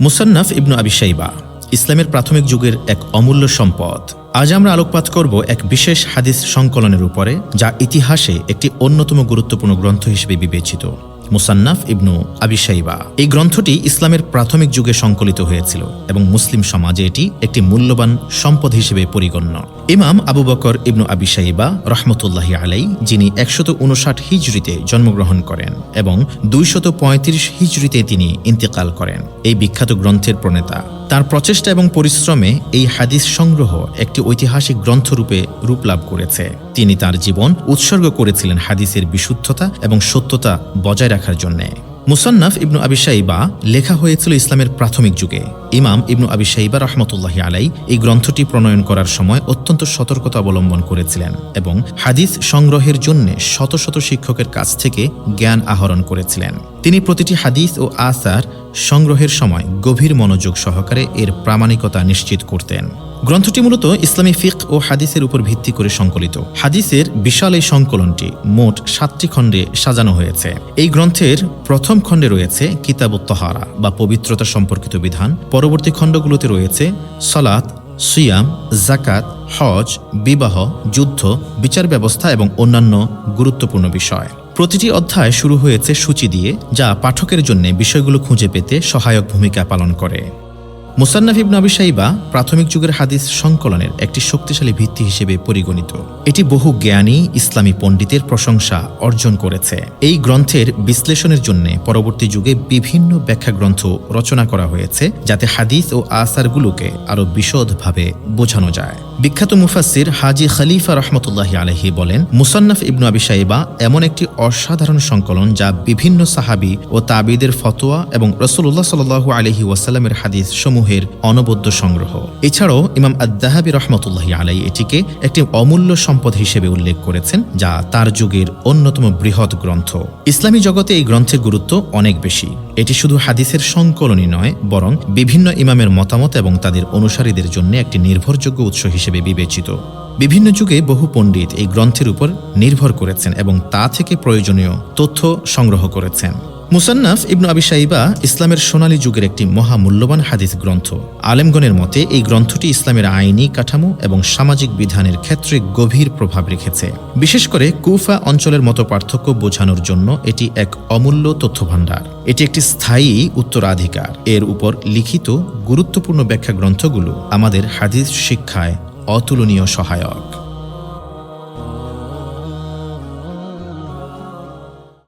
মুসান্নাফ ইবনু আবি শাইবা, ইসলামের প্রাথমিক যুগের এক অমূল্য সম্পদ। আজ আমরা আলোকপাত করব এক বিশেষ হাদিস সংকলনের উপরে, যা ইতিহাসে একটি অন্যতম গুরুত্বপূর্ণ গ্রন্থ হিসেবে বিবেচিত। মুসান্নাফ ইবনু আবি শাইবা। এই গ্রন্থটি ইসলামের প্রাথমিক যুগে সংকলিত হয়েছিল এবং মুসলিম সমাজে এটি একটি মূল্যবান সম্পদ হিসেবে পরিগণ্য। ইমাম আবু বকর ইবনু আবি শাইবা রহমতুল্লাহি আলাই, যিনি একশত উনষাট হিজড়িতে জন্মগ্রহণ করেন এবং দুইশত পঁয়ত্রিশ হিজড়িতে তিনি ইন্তেকাল করেন। এই বিখ্যাত গ্রন্থের প্রণেতা। তার প্রচেষ্টা এবং পরিশ্রমে এই হাদিস সংগ্রহ একটি ঐতিহাসিক গ্রন্থরূপে রূপ লাভ করেছে। তিনি তার জীবন উৎসর্গ করেছিলেন হাদিসের বিশুদ্ধতা এবং সত্যতা বজায় রাখার জন্যে। মুসন্নাফ ইবনু আবি বা লেখা হয়েছিল ইসলামের প্রাথমিক যুগে। ইমাম ইবনু আবি সাইবা রহমতুল্লাহি আলাই এই গ্রন্থটি প্রণয়ন করার সময় অত্যন্ত সতর্কতা অবলম্বন করেছিলেন এবং হাদিস সংগ্রহের জন্য শত শত শিক্ষকের কাছ থেকে জ্ঞান আহরণ করেছিলেন। তিনি প্রতিটি হাদিস ও আসার সংগ্রহের সময় গভীর মনোযোগ সহকারে এর প্রামাণিকতা নিশ্চিত করতেন। গ্রন্থটি মূলত ইসলামী ফিক ও হাদিসের উপর ভিত্তি করে সংকলিত। হাদিসের বিশাল এই সংকলনটি মোট সাতটি খণ্ডে সাজানো হয়েছে। এই গ্রন্থের প্রথম খণ্ডে রয়েছে কিতাবুত তহারা বা পবিত্রতা সম্পর্কিত বিধান পরবর্তী খণ্ডগুলোতে রয়েছে সলাৎ, সুয়াম জাকাত হজ, বিবাহ, যুদ্ধ, বিচার ব্যবস্থা এবং অন্যান্য গুরুত্বপূর্ণ বিষয়। প্রতিটি অধ্যায় শুরু হয়েছে সূচি দিয়ে, যা পাঠকের জন্য বিষয়গুলো খুঁজে পেতে সহায়ক ভূমিকা পালন করে। মুসান্নাফ ইবনু আবি প্রাথমিক যুগের হাদিস সংকলনের একটি শক্তিশালী ভিত্তি হিসেবে পরিগণিত। এটি বহু জ্ঞানী ইসলামী পণ্ডিতের প্রশংসা অর্জন করেছে। এই গ্রন্থের বিশ্লেষণের জন্য পরবর্তী যুগে বিভিন্ন ব্যাখ্যা গ্রন্থ রচনা করা হয়েছে, যাতে হাদিস ও আসারগুলোকে আরও বিশদভাবে বোঝানো যায়। বিখ্যাত মুফাসির হাজি খলিফা রহমতুল্লাহ আলহি বলেন, মুসান্নাফ ইবনু আবি সাইবা এমন একটি অসাধারণ সংকলন যা বিভিন্ন সাহাবি ও তাবিদের ফতোয়া এবং রসুল্লাহ সাল্লু আলহি ওয়াসাল্লামের হাদিস সমূহের অনবদ্য সংগ্রহ। এছাড়াও ইমাম আদাহাবি রহমতুল্লাহ আলাই এটিকে একটি অমূল্য সম্পদ হিসেবে উল্লেখ করেছেন, যা তার যুগের অন্যতম বৃহৎ গ্রন্থ। ইসলামী জগতে এই গ্রন্থের গুরুত্ব অনেক বেশি। এটি শুধু হাদিসের সংকলনই নয়, বরং বিভিন্ন ইমামের মতামত এবং তাদের অনুসারীদের জন্য একটি নির্ভরযোগ্য উৎস হিসেবে বিবেচিত। বিভিন্ন যুগে বহু পণ্ডিত এই গ্রন্থের উপর নির্ভর করেছেন এবং তা থেকে প্রয়োজনীয় তথ্য সংগ্রহ করেছেন। মুসান্নাফ ইবনু আবি সাইবা ইসলামের সোনালী যুগের একটি মহামূল্যবান হাদিস গ্রন্থ। আলেমগণের মতে, এই গ্রন্থটি ইসলামের আইনি কাঠামো এবং সামাজিক বিধানের ক্ষেত্রে গভীর প্রভাব রেখেছে। বিশেষ করে কুফা অঞ্চলের মতো পার্থক্য বোঝানোর জন্য এটি এক অমূল্য তথ্যভাণ্ডার। এটি একটি স্থায়ী উত্তরাধিকার। এর উপর লিখিত গুরুত্বপূর্ণ ব্যাখ্যা গ্রন্থগুলো আমাদের হাদিস শিক্ষায় অতুলনীয় সহায়ক